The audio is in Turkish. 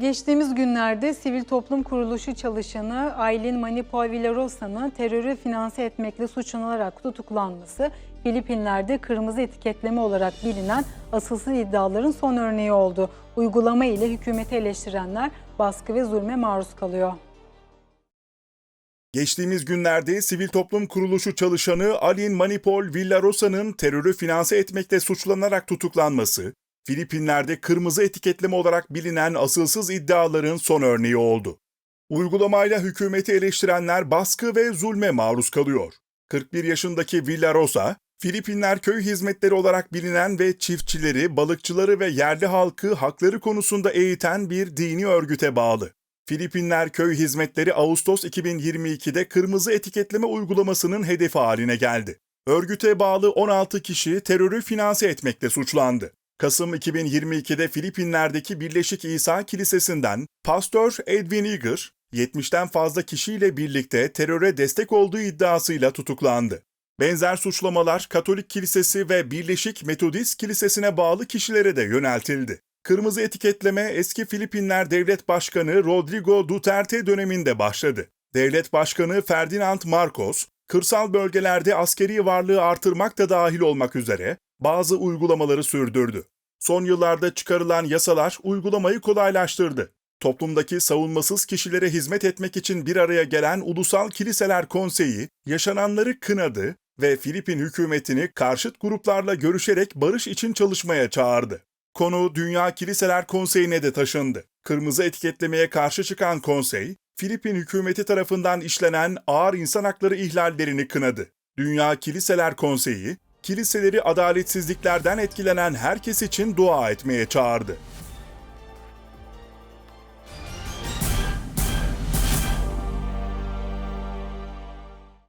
Geçtiğimiz günlerde sivil toplum kuruluşu çalışanı Aylin Manipal Villarosa'nın terörü finanse etmekle suçlanarak tutuklanması Filipinler'de kırmızı etiketleme olarak bilinen asılsız iddiaların son örneği oldu. Uygulama ile hükümeti eleştirenler baskı ve zulme maruz kalıyor. Geçtiğimiz günlerde sivil toplum kuruluşu çalışanı Alin Manipol Villarosa'nın terörü finanse etmekle suçlanarak tutuklanması, Filipinler'de kırmızı etiketleme olarak bilinen asılsız iddiaların son örneği oldu. Uygulamayla hükümeti eleştirenler baskı ve zulme maruz kalıyor. 41 yaşındaki Villarosa, Filipinler köy hizmetleri olarak bilinen ve çiftçileri, balıkçıları ve yerli halkı hakları konusunda eğiten bir dini örgüte bağlı. Filipinler Köy Hizmetleri Ağustos 2022'de kırmızı etiketleme uygulamasının hedefi haline geldi. Örgüte bağlı 16 kişi terörü finanse etmekle suçlandı. Kasım 2022'de Filipinler'deki Birleşik İsa Kilisesi'nden Pastör Edwin Eager, 70'ten fazla kişiyle birlikte teröre destek olduğu iddiasıyla tutuklandı. Benzer suçlamalar Katolik Kilisesi ve Birleşik Metodist Kilisesi'ne bağlı kişilere de yöneltildi. Kırmızı etiketleme eski Filipinler Devlet Başkanı Rodrigo Duterte döneminde başladı. Devlet Başkanı Ferdinand Marcos, kırsal bölgelerde askeri varlığı artırmak da dahil olmak üzere bazı uygulamaları sürdürdü. Son yıllarda çıkarılan yasalar uygulamayı kolaylaştırdı. Toplumdaki savunmasız kişilere hizmet etmek için bir araya gelen Ulusal Kiliseler Konseyi yaşananları kınadı ve Filipin hükümetini karşıt gruplarla görüşerek barış için çalışmaya çağırdı. Konu Dünya Kiliseler Konseyi'ne de taşındı. Kırmızı etiketlemeye karşı çıkan konsey, Filipin hükümeti tarafından işlenen ağır insan hakları ihlallerini kınadı. Dünya Kiliseler Konseyi, kiliseleri adaletsizliklerden etkilenen herkes için dua etmeye çağırdı.